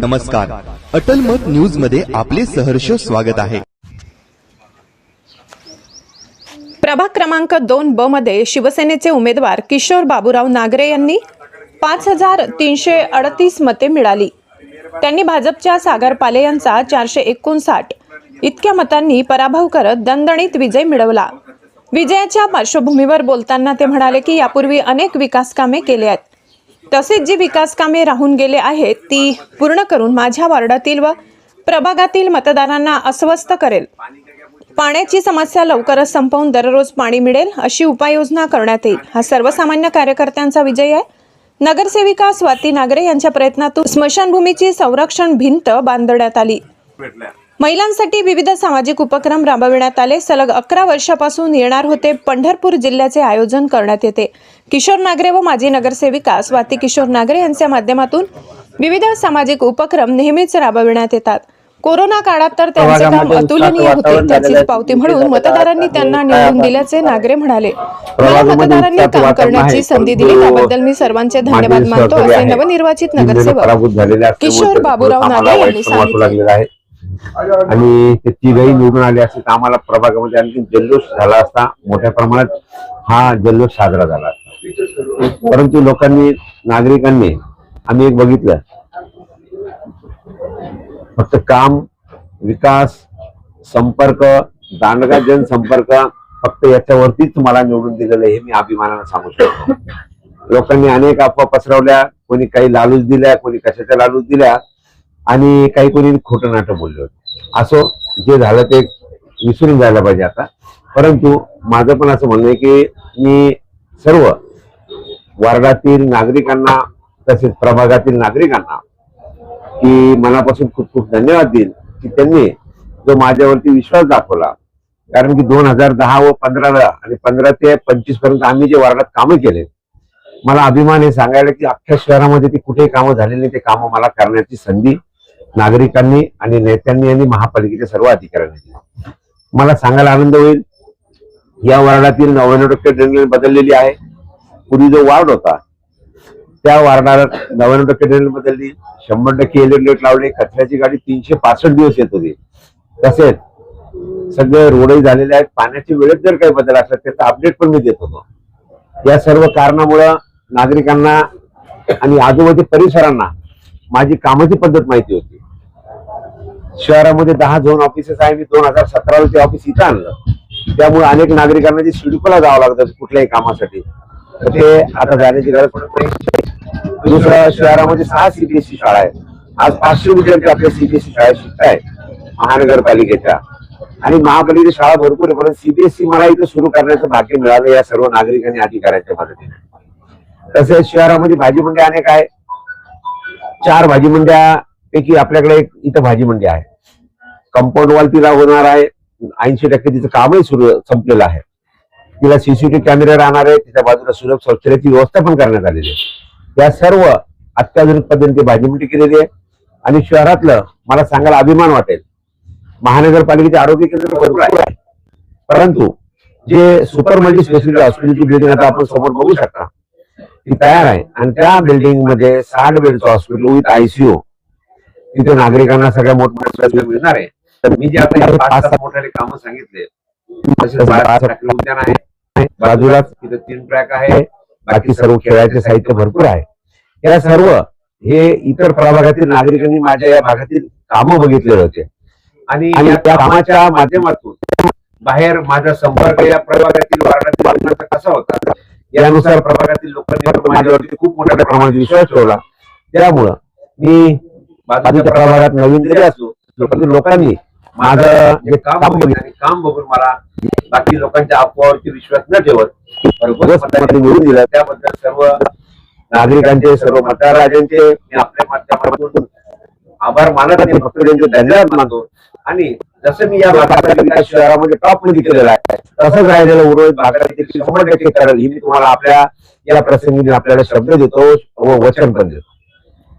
नमस्कार. अटल मत न्यूजमध्ये आपले सहर्ष स्वागत आहे. प्रभाग क्रमांक दोन ब मध्ये शिवसेनेचे उमेदवार किशोर बाबूराव नागरे यांनी पाच हजार तीनशे अडतीस मते मिळाली. त्यांनी भाजपच्या सागर पाले यांचा चारशे एकोणसाठ इतक्या मतांनी पराभव करत दणदणीत विजय मिळवला. विजयाच्या पार्श्वभूमीवर बोलताना ते म्हणाले की यापूर्वी अनेक विकास कामे केले आहेत. तसेच जी विकास कामे राहून गेले आहेत ती पूर्ण करून माझ्या वार्डातील व प्रभागातील मतदारांना अस्वस्थ करेल. पाण्याची समस्या लवकरच संपवून दररोज पाणी मिळेल अशी उपाययोजना करण्यात येईल. हा सर्वसामान्य कार्यकर्त्यांचा विजय आहे. नगरसेविका स्वाती नागरे यांच्या प्रयत्नातून स्मशानभूमीची संरक्षण भिंत बांधण्यात आली. महिलांसाठी विविध सामाजिक उपक्रम राबविण्यात आले सलग अकरा वर्षापासून येणार होते पंढरपूर जिल्ह्याचे आयोजन करण्यात येते किशोर नागरे व माजी नगरसेविका स्वाती किशोर नागरे यांच्या माध्यमातून विविध सामाजिक उपक्रम नेहमीच राबविण्यात येतात कोरोना काळात तर त्यांचे काम अतुलनीय होते त्याचीच. पावती म्हणून मतदारांनी त्यांना. निवडून दिल्याचे नागरे म्हणाले मला मतदारांनी काम करण्याची. संधी दिली त्याबद्दल मी सर्वांचे धन्यवाद मानतो असे. नवनिर्वाचित नगरसेवक किशोर बाबूराव नागरे यांनी सांगितले. आणि ते तिघही निवडून आले असते तर आम्हाला प्रभागामध्ये आणखी जल्लोष झाला असता मोठ्या प्रमाणात हा जल्लोष साजरा झाला असता. परंतु लोकांनी नागरिकांनी आम्ही एक बघितलं फक्त काम विकास संपर्क दांडगा जनसंपर्क फक्त याच्यावरतीच मला निवडून दिलेलं हे मी अभिमानानं सांगू शकतो. लोकांनी अनेक अफवा पसरवल्या कोणी काही लालूच दिल्या कोणी कशाच्या लालूच दिल्या आणि काही कोणी खोटं नाटक बोलले होते. जे झालं ते विसरून जायला पाहिजे आता. परंतु माझं पण असं म्हणणं आहे की मी सर्व वार्डातील नागरिकांना तसेच प्रभागातील नागरिकांना की मनापासून खूप खूप धन्यवाद देईल की त्यांनी जो माझ्यावरती विश्वास दाखवला. कारण की दोन हजार दहा व पंधराला आणि पंधरा ते पंचवीसपर्यंत आम्ही जे वार्डात कामं केले मला अभिमान हे सांगायला की अख्ख्या शहरामध्ये ती कुठेही कामं झालेली नाही ते कामं मला करण्याची संधी नागरिकांनी आणि नेत्यांनी आणि महापालिकेच्या सर्व अधिकाऱ्यांनी दिली. मला सांगायला आनंद होईल. या वार्डातील नव्याण्णव टक्के ड्रेनेज बदललेली आहे. पूर्वी जो वार्ड होता त्या वार्डाला नव्याण्णव टक्के ड्रेनेज बदलली. शंभर टक्के एलईडी लावले. कचऱ्याची गाडी तीनशे पासष्ट दिवस येत होती. तसेच सगळे रोडही झालेले आहेत. पाण्याची वेळेत जर काही बदल असला त्याचा अपडेट पण मी देत होतो. या सर्व कारणामुळं नागरिकांना आणि आजूबाजू परिसरांना माझी कामाची पद्धत माहिती होती. शहरामध्ये दहा झोन ऑफिसेस आहे. मी दोन हजार सतराला ते ऑफिस इथं आणलं. त्यामुळे अनेक नागरिकांना जे सिडकोला जावं लागतं कुठल्याही कामासाठी तर ते आता जाण्याची गरज पडत दुसरं शहरामध्ये सहा सीबीएसई शाळा आहेत. आज पाचशे विद्यार्थी आपल्या सीबीएसई शाळा शिकताय महानगरपालिकेच्या. आणि महापालिकेची शाळा भरपूर आहे परंतु सीबीएसई मला इथं सुरू करण्याचं भाग्य मिळालं या सर्व नागरिकांनी अधिकाऱ्यांच्या मदतीने. तसेच शहरामध्ये भाजी मंड्या अनेक आहे चार भाजी पैकी आपल्याकडे एक इथं भाजी मंडी आहे. कंपाऊंड वॉल तिला होणार आहे. ऐंशी टक्के तिचं कामही सुरू संपलेलं आहे. तिला सीसीटीव्ही कॅमेरे राहणार आहे. तिच्या बाजूला सुलभ शौचालयाची व्यवस्था पण करण्यात आलेली आहे. या सर्व अत्याधुनिक पद्धतीने भाजी मंडी केलेली आहे. आणि शहरातलं मला सांगायला अभिमान वाटेल. महानगरपालिकेचे आरोग्य केंद्र भरपूर आहे. परंतु जे सुपर मल्टी स्पेशालिटी हॉस्पिटलची बिल्डिंग आता आपण समोर बघू शकता ती तयार आहे. आणि त्या बिल्डिंगमध्ये साठ बेडचं हॉस्पिटल विथ आयसीयू तिथे नागरिकांना सगळ्या मोठमोठ्या सुविधा मिळणार आहे. तर मी जे आता पाच मोठाले कामं सांगितले. उद्यान आहे. बाजूलाच तिथे तीन ट्रॅक आहे. बाकी सर्व खेळाचे साहित्य भरपूर आहे. या सर्व हे इतर प्रभागातील नागरिकांनी माझ्या या भागातील कामं बघितले होते. आणि या कामाच्या माध्यमातून बाहेर माझा संपर्क या प्रभागातील वार्डातील कसा होता? यानुसार प्रभागातील लोकांनी माझ्यावरती खूप मोठ्या प्रमाणात विश्वास ठेवला. त्यामुळं मी बाजूच्या प्रभागात नवीन जरी असलो लोकांनी लोकांनी माझं जे काम बघितलं काम बघून मला बाकी लोकांच्या अफवावरती विश्वास न ठेवत मतांनी निवडून दिलं. त्याबद्दल सर्व नागरिकांचे सर्व मतदारांचे मी आपल्या माध्यमातून आभार मानत आणि फक्त त्यांचे धन्यवाद मानतो. आणि जसं मी या विकास शहरामध्ये टॉपमध्ये केलेला आहे तसंच राहिलेलं उर्वरित भागात देखील शंभर टक्के करेल. ही मी तुम्हाला आपल्या या प्रसंगी आपल्याला शब्द देतो व वचन पण देतो.